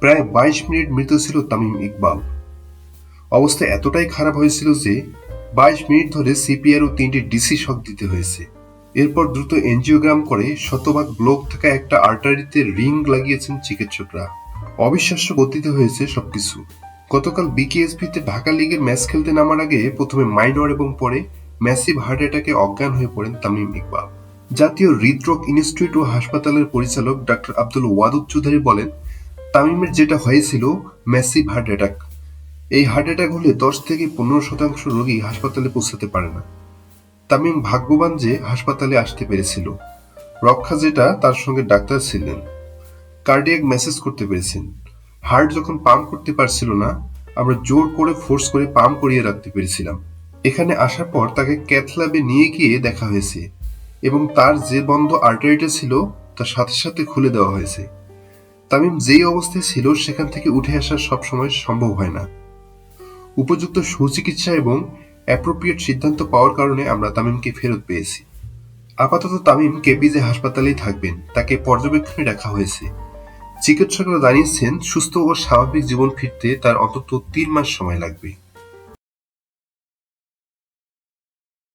প্রায় বাইশ মিনিট মৃত ছিল তামিম ইকবাল। অবস্থা এতটাই খারাপ হয়েছিল যে বাইশ মিনিট ধরে সিপিআর ও তিনটি ডিসি শক দিতে হয়েছে। এরপর দ্রুত এনজিওগ্রাম করে শতভাগ ব্লক থাকা একটা আর্টারিতে রিং লাগিয়েছেন চিকিৎসকরা। অবিশ্বাস্য গতিতে হয়েছে সবকিছু। গতকাল বিকেএসপিতে ঢাকা লিগের ম্যাচ খেলতে নামার আগে প্রথমে মাইনর এবং পরে ম্যাসিভ হার্ট অ্যাটাকে অজ্ঞান হয়ে পড়েন তামিম ইকবাল। জাতীয় হৃদরোগ ইনস্টিটিউট ও হাসপাতালের পরিচালক ডাক্তার আব্দুল ওয়াদুদ চৌধুরী বলেন তামিমের যেটা হয়েছিল ম্যাসিভ হার্ট অ্যাটাক এই হার্ট অ্যাটাক হলে দশ থেকে পনেরো শতাংশ রোগী হাসপাতালে পৌঁছাতে পারে না। তামিম ভাগ্যবান যে হাসপাতালে আসতে পেরেছিল। রক্ষা যেটা, তার সঙ্গে ডাক্তার ছিলেন। কার্ডিয়াক মেসেজ করতে পেরেছেন। হার্ট যখন পাম্প করতে পারছিল না, আমরা জোর করে ফোর্স করে পাম্প করিয়ে রাখতে পেরেছিলাম। এখানে আসার পর তাকে ক্যাথল্যাবে নিয়ে গিয়ে দেখা হয়েছে এবং তার যে বন্ধ আর্টারিটা ছিল, তার সাথে সাথে খুলে দেওয়া হয়েছে। তামিম যেই অবস্থায় ছিল, সেখান থেকে উঠে আসা সবসময় সম্ভব হয় না। উপযুক্ত সুচিকিৎসা এবং অ্যাপ্রোপ্রিয়েট সিদ্ধান্ত পাওয়ার কারণে আমরা তামিমকে ফেরত পেয়েছি। আপাতত তামিম কেপিজে হাসপাতালেই থাকবেন। তাকে পর্যবেক্ষণে রাখা হয়েছে। চিকিৎসকরা জানিয়েছেন, সুস্থ ও স্বাভাবিক জীবন ফিরতে তার অন্তত তিন মাস সময় লাগবে।